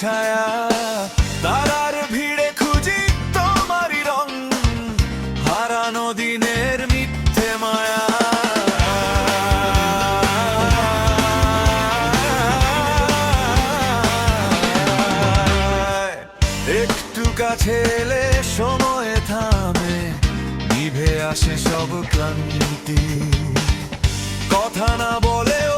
ছায়া, তারার ভিড়ে খুঁজি তোমারই রং, হারানো দিনের মিথ্যে মায়া। একটু কাছে এলে সময় থামে, নিভে আসে সব ক্লান্তি। কথা না বলেও